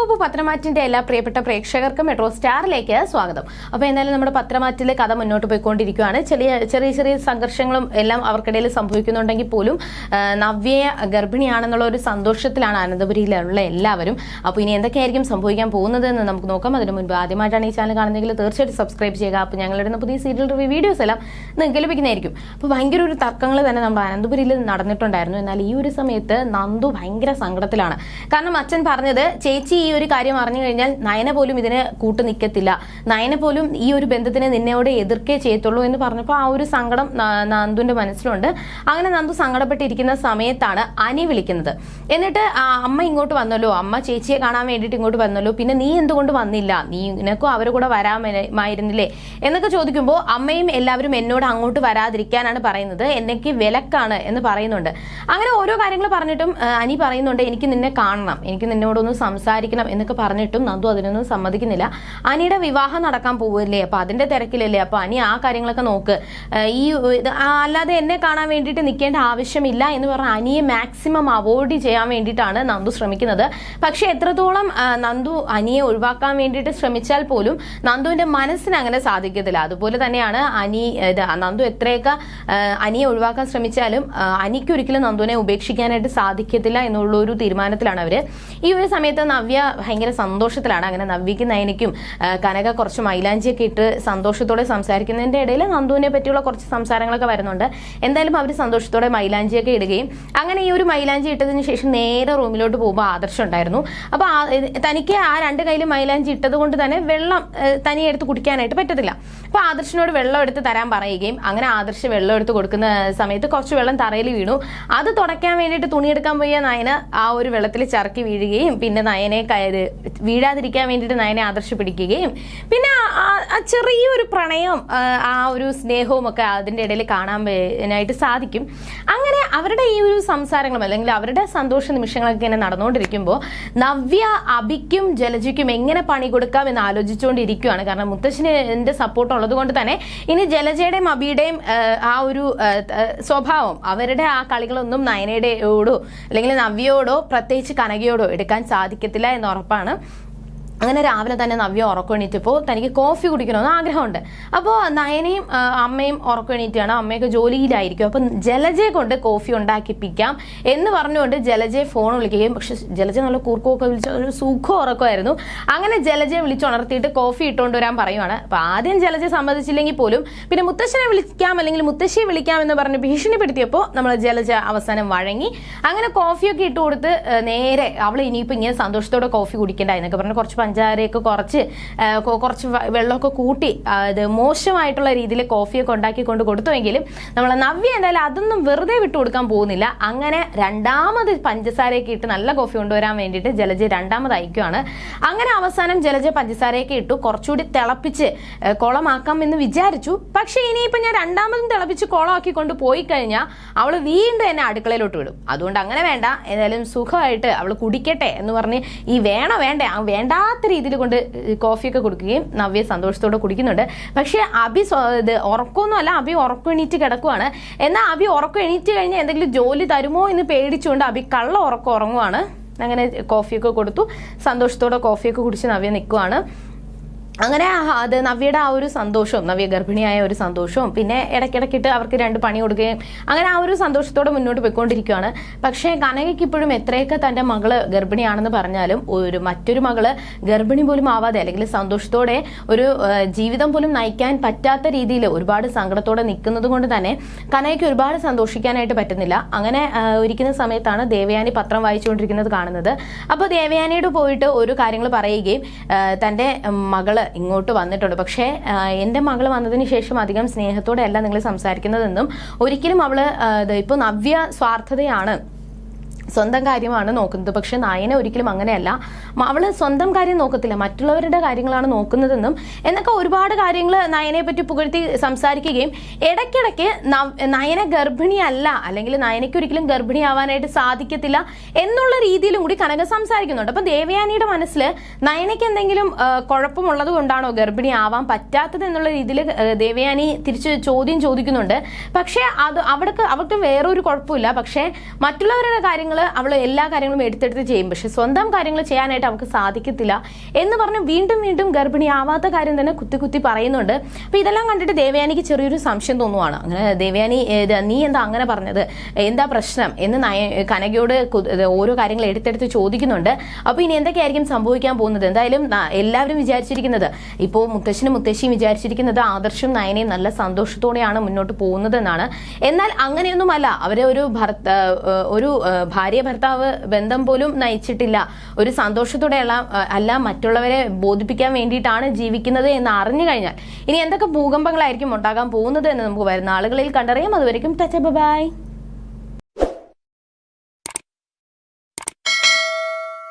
ഗോപു പത്രമാറ്റിന്റെ എല്ലാ പ്രിയപ്പെട്ട പ്രേക്ഷകർക്കും മെട്രോ സ്റ്റാറിലേക്ക് സ്വാഗതം. അപ്പോൾ എന്തായാലും നമ്മുടെ പത്രമാറ്റിലെ കഥ മുന്നോട്ട് പോയിക്കൊണ്ടിരിക്കുകയാണ്. ചെറിയ ചെറിയ ചെറിയ സംഘർഷങ്ങളും എല്ലാം അവർക്കിടയിൽ സംഭവിക്കുന്നുണ്ടെങ്കിൽ പോലും നവ്യ ഗർഭിണിയാണെന്നുള്ള ഒരു സന്തോഷത്തിലാണ് അനന്തപുരിയിലുള്ള എല്ലാവരും. അപ്പോൾ ഇനി എന്തൊക്കെയായിരിക്കും സംഭവിക്കാൻ പോകുന്നത് എന്ന് നമുക്ക് നോക്കാം. അതിനു മുൻപ് ആദ്യമായിട്ടാണ് ഈ ചാനൽ കാണുന്നതെങ്കിൽ തീർച്ചയായിട്ടും സബ്സ്ക്രൈബ് ചെയ്യുക. അപ്പോൾ ഞങ്ങളുടെ പുതിയ സീരിയൽ റിവ്യൂ വീഡിയോസ് എല്ലാം നിങ്ങൾക്ക് ലഭിക്കുന്നതായിരിക്കും. അപ്പോൾ ഭയങ്കര ഒരു തർക്കങ്ങൾ തന്നെ നമ്മുടെ അനന്തപുരിയിൽ നടന്നിട്ടുണ്ടായിരുന്നു. എന്നാൽ ഈ ഒരു സമയത്ത് നന്ദു ഭയങ്കര സങ്കടത്തിലാണ്. കാരണം അച്ഛൻ പറഞ്ഞത് ചേച്ചി ഈ ഒരു കാര്യം അറിഞ്ഞു കഴിഞ്ഞാൽ നയന പോലും ഇതിനെ കൂട്ടു നിൽക്കത്തില്ല നയന പോലും ഈ ഒരു ബന്ധത്തിനെ നിന്നോട് എതിർക്കേ ചെയ്യത്തുള്ളൂ എന്ന് പറഞ്ഞപ്പോൾ ആ ഒരു സങ്കടം നന്ദുവിന്റെ മനസ്സിലുണ്ട്. അങ്ങനെ നന്ദു സങ്കടപ്പെട്ടിരിക്കുന്ന സമയത്താണ് അനി വിളിക്കുന്നത്. എന്നിട്ട് അമ്മ ഇങ്ങോട്ട് വന്നല്ലോ. അമ്മ ചേച്ചിയെ കാണാൻ വേണ്ടിയിട്ട് ഇങ്ങോട്ട് വന്നല്ലോ. പിന്നെ നീ എന്തുകൊണ്ട് വന്നില്ല? നീ നിനക്കും അവരുടെ കൂടെ വരാമായിരുന്നില്ലേ? എന്നൊക്കെ ചോദിക്കുമ്പോൾ അമ്മയും എല്ലാവരും എന്നോട് അങ്ങോട്ട് വരാതിരിക്കാനാണ് പറയുന്നത്. എനിക്ക് വിലക്കാണ് എന്ന് പറയുന്നുണ്ട്. അങ്ങനെ ഓരോ കാര്യങ്ങൾ പറഞ്ഞിട്ടും അനി പറയുന്നുണ്ട് എനിക്ക് നിന്നെ കാണണം. എനിക്ക് നിന്നോടൊന്ന് സംസാരിക്കണം. എന്നൊക്കെ പറഞ്ഞിട്ടും നന്ദു അതിനൊന്നും സമ്മതിക്കുന്നില്ല. അനിയുടെ വിവാഹം നടക്കാൻ പോവല്ലേ അപ്പൊ അതിന്റെ തിരക്കിലല്ലേ? അപ്പൊ അനി ആ കാര്യങ്ങളൊക്കെ നോക്ക്. ഈ അല്ലാതെ എന്നെ കാണാൻ വേണ്ടിയിട്ട് നിൽക്കേണ്ട ആവശ്യമില്ല എന്ന് പറഞ്ഞ അനിയെ മാക്സിമം അവോയ്ഡ് ചെയ്യാൻ വേണ്ടിയിട്ടാണ് നന്ദു ശ്രമിക്കുന്നത്. പക്ഷെ എത്രത്തോളം നന്ദു അനിയെ ഒഴിവാക്കാൻ വേണ്ടിയിട്ട് ശ്രമിച്ചാൽ പോലും നന്ദുവിന്റെ മനസ്സിന് അങ്ങനെ സാധിക്കത്തില്ല. അതുപോലെ തന്നെയാണ് അനി നന്ദു എത്രയൊക്കെ അനിയെ ഒഴിവാക്കാൻ ശ്രമിച്ചാലും അനിക്ക് ഒരിക്കലും നന്ദുവിനെ ഉപേക്ഷിക്കാനായിട്ട് സാധിക്കത്തില്ല എന്നുള്ള ഒരു തീരുമാനത്തിലാണ് അവർ. ഈ ഒരു സമയത്ത് നവ്യ ഭയങ്കര സന്തോഷത്തിലാണ്. അങ്ങനെ നവ്യക്ക് നയനിക്കും കനക കുറച്ച് മൈലാഞ്ചിയൊക്കെ ഇട്ട് സന്തോഷത്തോടെ സംസാരിക്കുന്നതിന്റെ ഇടയിൽ നന്ദുവിനെ പറ്റിയുള്ള കുറച്ച് സംസാരങ്ങളൊക്കെ വരുന്നുണ്ട്. എന്തായാലും അവർ സന്തോഷത്തോടെ മൈലാഞ്ചിയൊക്കെ ഇടുകയും അങ്ങനെ ഈ ഒരു മൈലാഞ്ചി ഇട്ടതിന് ശേഷം നേരെ റൂമിലോട്ട് പോകുമ്പോൾ ആദർശം ഉണ്ടായിരുന്നു. അപ്പോൾ തനിക്ക് ആ രണ്ട് കയ്യിൽ മൈലാഞ്ചി ഇട്ടത് കൊണ്ട് തന്നെ വെള്ളം തനിയെ എടുത്ത് കുടിക്കാനായിട്ട് പറ്റത്തില്ല. അപ്പോൾ ആദർശിനോട് വെള്ളം എടുത്ത് തരാൻ പറയുകയും അങ്ങനെ ആദർശ് വെള്ളം എടുത്ത് കൊടുക്കുന്ന സമയത്ത് കുറച്ച് വെള്ളം തറയിൽ വീണു. അത് തുടയ്ക്കാൻ വേണ്ടിയിട്ട് തുണിയെടുക്കാൻ പോയ നയന് ആ ഒരു വെള്ളത്തിൽ ചറക്കി വീഴുകയും പിന്നെ നയനെ കയറ് വീഴാതിരിക്കാൻ വേണ്ടിയിട്ട് നയനെ ആദർശ പിടിക്കുകയും. പിന്നെ ആ- ചെറിയൊരു പ്രണയം ആ, ഒരു സ്നേഹവും ഒക്കെ അതിന്റെ ഇടയിൽ കാണാൻ സാധിക്കും. അവരുടെ ഈ ഒരു സംസാരങ്ങളും അല്ലെങ്കിൽ അവരുടെ സന്തോഷ നിമിഷങ്ങളൊക്കെ ഇങ്ങനെ നടന്നുകൊണ്ടിരിക്കുമ്പോൾ നവ്യ അഭിക്കും ജലജിക്കും എങ്ങനെ പണി കൊടുക്കാം എന്ന് ആലോചിച്ചുകൊണ്ടിരിക്കുകയാണ്. കാരണം മുത്തശ്ശിന് എന്റെ സപ്പോർട്ട് ഉള്ളത് കൊണ്ട് തന്നെ ഇനി ജലജയുടെയും അബിയുടെയും ആ, ഒരു സ്വഭാവം അവരുടെ ആ കളികളൊന്നും നയനയുടെയോടോ അല്ലെങ്കിൽ നവ്യയോടോ പ്രത്യേകിച്ച് കനകയോടോ എടുക്കാൻ സാധിക്കത്തില്ല എന്ന് ഉറപ്പാണ്. അങ്ങനെ രാവിലെ തന്നെ നവ്യ ഉറക്കം തനിക്ക് കോഫി കുടിക്കണമെന്ന് ആഗ്രഹമുണ്ട്. അപ്പോൾ നയനയും അമ്മയും ഉറക്കം എണീറ്റാണ് അമ്മയൊക്കെ ജോലിയിലായിരിക്കും. അപ്പം ജലജയെ കൊണ്ട് കോഫി ഉണ്ടാക്കിപ്പിക്കാം എന്ന് പറഞ്ഞുകൊണ്ട് ജലജയെ ഫോൺ വിളിക്കുകയും പക്ഷെ ജലജ നല്ല കൂർക്കമൊക്കെ വിളിച്ച ഒരു സുഖം ഉറക്കമായിരുന്നു. അങ്ങനെ ജലജയെ വിളിച്ചുണർത്തിയിട്ട് കോഫി ഇട്ടുകൊണ്ട് വരാൻ പറയുവാണ്. അപ്പം ആദ്യം ജലജ സമ്മതിച്ചില്ലെങ്കിൽ പോലും പിന്നെ മുത്തശ്ശനെ വിളിക്കാം അല്ലെങ്കിൽ മുത്തശ്ശിയെ വിളിക്കാം എന്ന് പറഞ്ഞ് ഭീഷണിപ്പെടുത്തിയപ്പോൾ നമ്മൾ ജലജ അവസാനം വഴങ്ങി. അങ്ങനെ കോഫിയൊക്കെ ഇട്ട് കൊടുത്ത് നേരെ അവൾ ഇനിയിപ്പോൾ ഇങ്ങനെ സന്തോഷത്തോടെ കോഫി കുടിക്കേണ്ട എന്നൊക്കെ പറഞ്ഞ് കുറച്ച് പഞ്ചാരയൊക്കെ കുറച്ച് കുറച്ച് വെള്ളമൊക്കെ കൂട്ടി അത് മോശമായിട്ടുള്ള രീതിയിൽ കോഫിയൊക്കെ ഉണ്ടാക്കി കൊണ്ട് കൊടുത്തുവെങ്കിലും നമ്മൾ നവ്യ എന്തായാലും അതൊന്നും വെറുതെ വിട്ടു കൊടുക്കാൻ പോകുന്നില്ല. അങ്ങനെ രണ്ടാമത് പഞ്ചസാരയൊക്കെ ഇട്ട് നല്ല കോഫി കൊണ്ടുവരാൻ വേണ്ടിയിട്ട് ജലജ രണ്ടാമത് അയക്കുവാണ്. അങ്ങനെ അവസാനം ജലജ പഞ്ചസാരയൊക്കെ ഇട്ടു കുറച്ചുകൂടി തിളപ്പിച്ച് കുളമാക്കാം എന്ന് വിചാരിച്ചു. പക്ഷേ ഇനിയിപ്പോൾ ഞാൻ രണ്ടാമതും തിളപ്പിച്ച് കുളമാക്കി കൊണ്ട് പോയി കഴിഞ്ഞാൽ അവൾ വീണ്ടും എന്നെ അടുക്കളയിലോട്ട് വിടും. അതുകൊണ്ട് അങ്ങനെ വേണ്ട ഏതായാലും സുഖമായിട്ട് അവൾ കുടിക്കട്ടെ എന്ന് പറഞ്ഞ് ഈ വേണോ വേണ്ടേ ആ വേണ്ടാത്ത രീതിയിൽ കൊണ്ട് കോഫിയൊക്കെ കൊടുക്കുകയും നവ്യ സന്തോഷത്തോടെ കുടിക്കുന്നുണ്ട്. പക്ഷേ അഭി ഇത് ഉറക്കമൊന്നുമല്ല അഭി ഉറക്കം എണീറ്റ് കിടക്കുവാണ്. എന്നാൽ അഭി ഉറക്കം എണീറ്റ് കഴിഞ്ഞാൽ എന്തെങ്കിലും ജോലി തരുമോ എന്ന് പേടിച്ചുകൊണ്ട് അഭി കള്ള ഉറക്കം ഉറങ്ങുവാണ്. അങ്ങനെ കോഫിയൊക്കെ കൊടുത്തു. സന്തോഷത്തോടെ കോഫിയൊക്കെ കുടിച്ച് നവ്യ നിൽക്കുവാണ്. അങ്ങനെ അത് നവ്യയുടെ ആ ഒരു സന്തോഷവും നവ്യ ഗർഭിണിയായ ഒരു സന്തോഷവും പിന്നെ ഇടയ്ക്കിടയ്ക്കിട്ട് അവർക്ക് രണ്ട് പണി കൊടുക്കുകയും അങ്ങനെ ആ ഒരു സന്തോഷത്തോടെ മുന്നോട്ട് പോയിക്കൊണ്ടിരിക്കുകയാണ് പക്ഷേ കനകയ്ക്ക് ഇപ്പോഴും എത്രയൊക്കെ തന്റെ മകൾ ഗർഭിണിയാണെന്ന് പറഞ്ഞാലും ഒരു മറ്റൊരു മകൾ ഗർഭിണി പോലും ആവാതെ അല്ലെങ്കിൽ സന്തോഷത്തോടെ ഒരു ജീവിതം പോലും നയിക്കാൻ പറ്റാത്ത രീതിയിൽ ഒരുപാട് സങ്കടത്തോടെ നിൽക്കുന്നത് കൊണ്ട് തന്നെ കനകയ്ക്ക് ഒരുപാട് സന്തോഷിക്കാനായിട്ട് പറ്റുന്നില്ല. അങ്ങനെ ഒരിക്കുന്ന സമയത്താണ് ദേവയാനി പത്രം വായിച്ചുകൊണ്ടിരിക്കുന്നത് കാണുന്നത്. അപ്പോൾ ദേവയാനിയോട് പോയിട്ട് ഒരു കാര്യങ്ങൾ പറയുകയും തന്റെ മകൾ ഇങ്ങോട്ട് വന്നിട്ടുണ്ട്. പക്ഷേ എന്റെ മകൾ വന്നതിന് ശേഷം അധികം സ്നേഹത്തോടെയല്ല നിങ്ങൾ സംസാരിക്കുന്നതെന്നും ഒരിക്കലും ഇത് ഇപ്പോൾ നവ്യ സ്വാർത്ഥതയാണ്. സ്വന്തം കാര്യമാണ് നോക്കുന്നത്. പക്ഷെ നായനെ ഒരിക്കലും അങ്ങനെയല്ല. അവൾ സ്വന്തം കാര്യം നോക്കത്തില്ല. മറ്റുള്ളവരുടെ കാര്യങ്ങളാണ് നോക്കുന്നതെന്നും എന്നൊക്കെ ഒരുപാട് കാര്യങ്ങൾ നയനെ പറ്റി പുകഴ്ത്തി സംസാരിക്കുകയും ഇടയ്ക്കിടയ്ക്ക് നയന ഗർഭിണിയല്ല അല്ലെങ്കിൽ നയനയ്ക്ക് ഒരിക്കലും ഗർഭിണിയാവാനായിട്ട് സാധിക്കത്തില്ല എന്നുള്ള രീതിയിലും കൂടി കനക സംസാരിക്കുന്നുണ്ട്. അപ്പൊ ദേവയാനിയുടെ മനസ്സിൽ നയനയ്ക്ക് എന്തെങ്കിലും കുഴപ്പമുള്ളത് കൊണ്ടാണോ ഗർഭിണി ആവാൻ പറ്റാത്തത് എന്നുള്ള രീതിയിൽ ദേവയാനി തിരിച്ച് ചോദ്യം ചോദിക്കുന്നുണ്ട്. പക്ഷേ അത് അവൾക്ക് അവർക്ക് വേറൊരു കുഴപ്പമില്ല. പക്ഷേ മറ്റുള്ളവരുടെ കാര്യങ്ങൾ അവൾ എല്ലാ കാര്യങ്ങളും എടുത്തെടുത്ത് ചെയ്യും. പക്ഷെ സ്വന്തം കാര്യങ്ങൾ ചെയ്യാനായിട്ട് അവൾക്ക് സാധിക്കത്തില്ല എന്ന് പറഞ്ഞ് വീണ്ടും വീണ്ടും ഗർഭിണിയാവാത്ത കാര്യം തന്നെ കുത്തി കുത്തി പറയുന്നുണ്ട്. അപ്പൊ ഇതെല്ലാം കണ്ടിട്ട് ദേവയാനിക്ക് ചെറിയൊരു സംശയം തോന്നുവാണ്. അങ്ങനെ ദേവയാനി നീ എന്താ അങ്ങനെ പറഞ്ഞത്? എന്താ പ്രശ്നം? എന്ന് നയ കനകയോട് ഓരോ കാര്യങ്ങൾ എടുത്തെടുത്ത് ചോദിക്കുന്നുണ്ട്. അപ്പൊ ഇനി എന്തൊക്കെയായിരിക്കും സംഭവിക്കാൻ പോകുന്നത്? എന്തായാലും എല്ലാവരും വിചാരിച്ചിരിക്കുന്നത് ഇപ്പോൾ മുത്തശ്ശനും മുത്തശ്ശിയും വിചാരിച്ചിരിക്കുന്നത് ആദർശം നയനയും നല്ല സന്തോഷത്തോടെയാണ് മുന്നോട്ട് പോകുന്നത് എന്നാണ് എന്നാൽ അങ്ങനെയൊന്നുമല്ല. അവരെ ഒരു ഭർത്ത ഒരു ഏഹ് ഭാര്യ ഭർത്താവ് ബന്ധം പോലും നയിച്ചിട്ടില്ല. ഒരു സന്തോഷത്തോടെ അല്ല മറ്റുള്ളവരെ ബോധിപ്പിക്കാൻ വേണ്ടിയിട്ടാണ് ജീവിക്കുന്നത് എന്ന് അറിഞ്ഞു കഴിഞ്ഞാൽ ഇനി എന്തൊക്കെ ഭൂകമ്പങ്ങളായിരിക്കും ഉണ്ടാകാൻ പോകുന്നത് എന്ന് നമുക്ക് വരുന്ന ആളുകളിൽ കണ്ടറിയാം. അതുവരെയും ടച്ച് ബൈ.